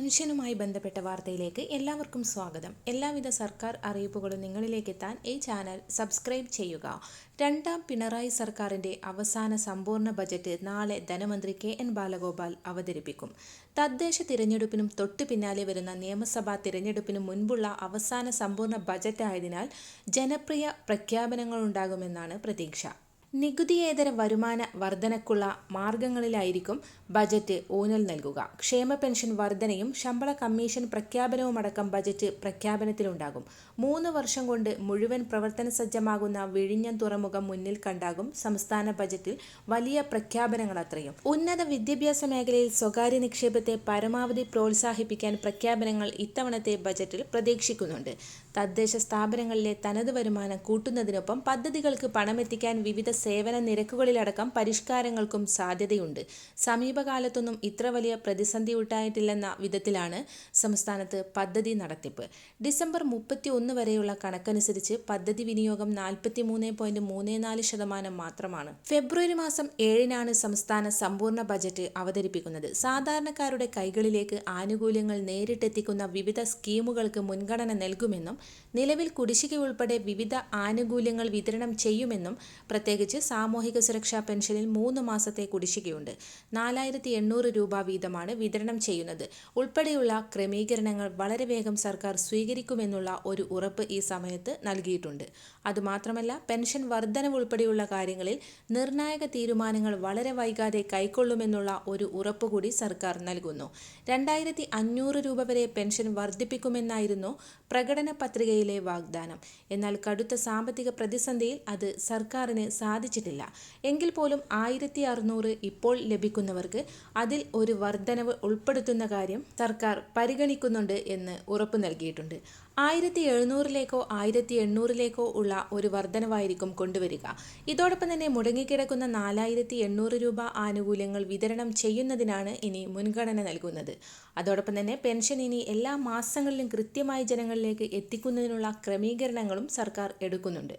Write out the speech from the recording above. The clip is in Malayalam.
പെൻഷനുമായി ബന്ധപ്പെട്ട വാർത്തയിലേക്ക് എല്ലാവർക്കും സ്വാഗതം. എല്ലാവിധ സർക്കാർ അറിയിപ്പുകളും നിങ്ങളിലേക്ക് എത്താൻ ഈ ചാനൽ സബ്സ്ക്രൈബ് ചെയ്യുക. രണ്ടാം പിണറായി സർക്കാരിന്റെ അവസാന സമ്പൂർണ ബജറ്റ് നാളെ ധനമന്ത്രി കെ എൻ ബാലഗോപാൽ അവതരിപ്പിക്കും. തദ്ദേശ തിരഞ്ഞെടുപ്പിനും തൊട്ടു പിന്നാലെ വരുന്ന നിയമസഭാ തിരഞ്ഞെടുപ്പിനും മുൻപുള്ള അവസാന സമ്പൂർണ ബജറ്റായതിനാൽ ജനപ്രിയ പ്രഖ്യാപനങ്ങളുണ്ടാകുമെന്നാണ് പ്രതീക്ഷ. നികുതിയേതര വരുമാന വർധനക്കുള്ള മാർഗങ്ങളിലായിരിക്കും ബജറ്റ് ഊന്നൽ നൽകുക. ക്ഷേമ പെൻഷൻ വർധനയും ശമ്പള കമ്മീഷൻ പ്രഖ്യാപനവുമടക്കം ബജറ്റ് പ്രഖ്യാപനത്തിലുണ്ടാകും. മൂന്ന് വർഷം കൊണ്ട് മുഴുവൻ പ്രവർത്തന സജ്ജമാകുന്ന വിഴിഞ്ഞം തുറമുഖം മുന്നിൽ കണ്ടാകും സംസ്ഥാന ബജറ്റിൽ വലിയ പ്രഖ്യാപനങ്ങൾ അത്രയും ഉന്നത വിദ്യാഭ്യാസ മേഖലയിൽ സ്വകാര്യ നിക്ഷേപത്തെ പരമാവധി പ്രോത്സാഹിപ്പിക്കാൻ പ്രഖ്യാപനങ്ങൾ ഇത്തവണത്തെ ബജറ്റിൽ പ്രതീക്ഷിക്കുന്നുണ്ട്. തദ്ദേശ സ്ഥാപനങ്ങളിലെ തനത് വരുമാനം കൂട്ടുന്നതിനൊപ്പം പദ്ധതികൾക്ക് പണമെത്തിക്കാൻ വിവിധ സേവന നിരക്കുകളിലടക്കം പരിഷ്കാരങ്ങൾക്കും സാധ്യതയുണ്ട്. സമീപകാലത്തൊന്നും ഇത്ര വലിയ പ്രതിസന്ധി ഉണ്ടായിട്ടില്ലെന്ന വിധത്തിലാണ് സംസ്ഥാനത്ത് പദ്ധതി നടത്തിപ്പ്. ഡിസംബർ മുപ്പത്തി ഒന്ന് വരെയുള്ള കണക്കനുസരിച്ച് പദ്ധതി വിനിയോഗം നാൽപ്പത്തി മൂന്ന് പോയിന്റ് മൂന്ന് നാല് ശതമാനം മാത്രമാണ്. ഫെബ്രുവരി മാസം ഏഴിനാണ് സംസ്ഥാന സമ്പൂർണ ബജറ്റ് അവതരിപ്പിക്കുന്നത്. സാധാരണക്കാരുടെ കൈകളിലേക്ക് ആനുകൂല്യങ്ങൾ നേരിട്ടെത്തിക്കുന്ന വിവിധ സ്കീമുകൾക്ക് മുൻഗണന നൽകുമെന്നും നിലവിൽ കുടിശ്ശിക ഉൾപ്പെടെ വിവിധ ആനുകൂല്യങ്ങൾ വിതരണം ചെയ്യുമെന്നും പ്രത്യേകിച്ച് സാമൂഹിക സുരക്ഷാ പെൻഷനിൽ മൂന്ന് മാസത്തെ കുടിശ്ശികയുണ്ട്. നാലായിരത്തി എണ്ണൂറ് രൂപ വീതമാണ് വിതരണം ചെയ്യുന്നത്. ഉൾപ്പെടെയുള്ള ക്രമീകരണങ്ങൾ വളരെ വേഗം സർക്കാർ സ്വീകരിക്കുമെന്നുള്ള ഒരു ഉറപ്പ് ഈ സമയത്ത് നൽകിയിട്ടുണ്ട്. അതുമാത്രമല്ല പെൻഷൻ വർധനവ് ഉൾപ്പെടെയുള്ള കാര്യങ്ങളിൽ നിർണായക തീരുമാനങ്ങൾ വളരെ വൈകാതെ കൈക്കൊള്ളുമെന്നുള്ള ഒരു ഉറപ്പ് കൂടി സർക്കാർ നൽകുന്നു. രണ്ടായിരത്തി അഞ്ഞൂറ് രൂപ വരെ പെൻഷൻ വർദ്ധിപ്പിക്കുമെന്നായിരുന്നു പ്രകടന പത്രികയിലെ വാഗ്ദാനം. എന്നാൽ കടുത്ത സാമ്പത്തിക പ്രതിസന്ധിയിൽ അത് സർക്കാരിന് സാധിച്ചിട്ടില്ല എങ്കിൽ പോലും ആയിരത്തി അറുന്നൂറ് ഇപ്പോൾ ലഭിക്കുന്നവർക്ക് അതിൽ ഒരു വർധനവ് ഉൾപ്പെടുത്തുന്ന കാര്യം സർക്കാർ പരിഗണിക്കുന്നുണ്ട് എന്ന് ഉറപ്പു നൽകിയിട്ടുണ്ട്. ആയിരത്തി എഴുന്നൂറിലേക്കോ ആയിരത്തി എണ്ണൂറിലേക്കോ ഉള്ള ഒരു വർധനവായിരിക്കും കൊണ്ടുവരിക. ഇതോടൊപ്പം തന്നെ മുടങ്ങിക്കിടക്കുന്ന നാലായിരത്തി എണ്ണൂറ് രൂപ ആനുകൂല്യങ്ങൾ വിതരണം ചെയ്യുന്നതിനാണ് ഇനി മുൻഗണന നൽകുന്നത്. അതോടൊപ്പം തന്നെ പെൻഷൻ ഇനി എല്ലാ മാസങ്ങളിലും കൃത്യമായി ജനങ്ങളിലേക്ക് എത്തിക്കുന്നതിനുള്ള ക്രമീകരണങ്ങളും സർക്കാർ എടുക്കുന്നുണ്ട്.